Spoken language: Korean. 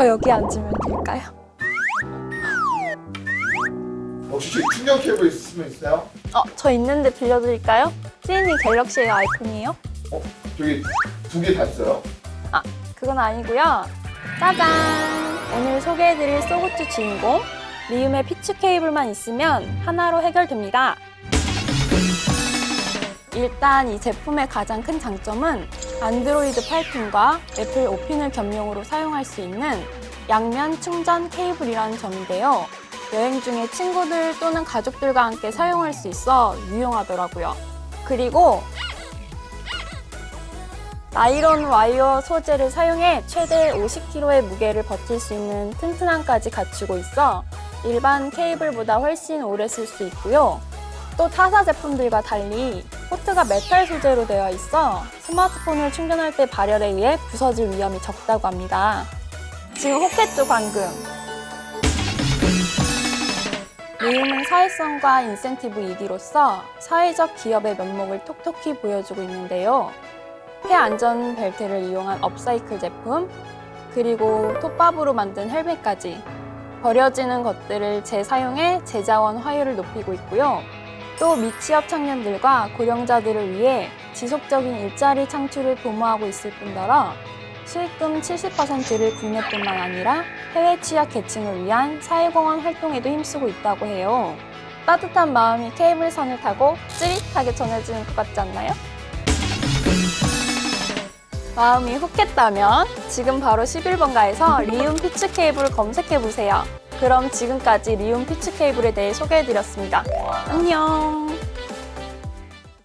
저 여기 앉으면 될까요? 혹시 충전 케이블 있으면 있어요? 어, 저 있는데 빌려드릴까요? 시인이 갤럭시의 아이폰이에요? 어, 저기 두 개 다 있어요? 아, 그건 아니고요. 짜잔! 오늘 소개해드릴 소고트 주인공 리움의 피치 케이블만 있으면 하나로 해결됩니다. 일단 이 제품의 가장 큰 장점은 안드로이드 8핀과 애플 5핀을 겸용으로 사용할 수 있는 양면 충전 케이블이라는 점인데요. 여행 중에 친구들 또는 가족들과 함께 사용할 수 있어 유용하더라고요. 그리고 나이론 와이어 소재를 사용해 최대 50kg의 무게를 버틸 수 있는 튼튼함까지 갖추고 있어 일반 케이블보다 훨씬 오래 쓸 수 있고요. 또 타사 제품들과 달리 포트가 메탈 소재로 되어 있어 스마트폰을 충전할 때 발열에 의해 부서질 위험이 적다고 합니다. 지금 호켓도 방금. 리움은 사회성과 인센티브 2기로서 사회적 기업의 면목을 톡톡히 보여주고 있는데요. 폐 안전 벨트를 이용한 업사이클 제품, 그리고 톱밥으로 만든 헬멧까지 버려지는 것들을 재사용해 재자원 화율을 높이고 있고요. 또 미취업 청년들과 고령자들을 위해 지속적인 일자리 창출을 도모하고 있을 뿐더러 수익금 70%를 국내뿐만 아니라 해외 취약 계층을 위한 사회공헌 활동에도 힘쓰고 있다고 해요. 따뜻한 마음이 케이블선을 타고 찌릿하게 전해지는 것 같지 않나요? 마음이 훅했다면 지금 바로 11번가에서 리움 피치 케이블을 검색해 보세요. 그럼 지금까지 리움 피치 케이블에 대해 소개해 드렸습니다. 안녕.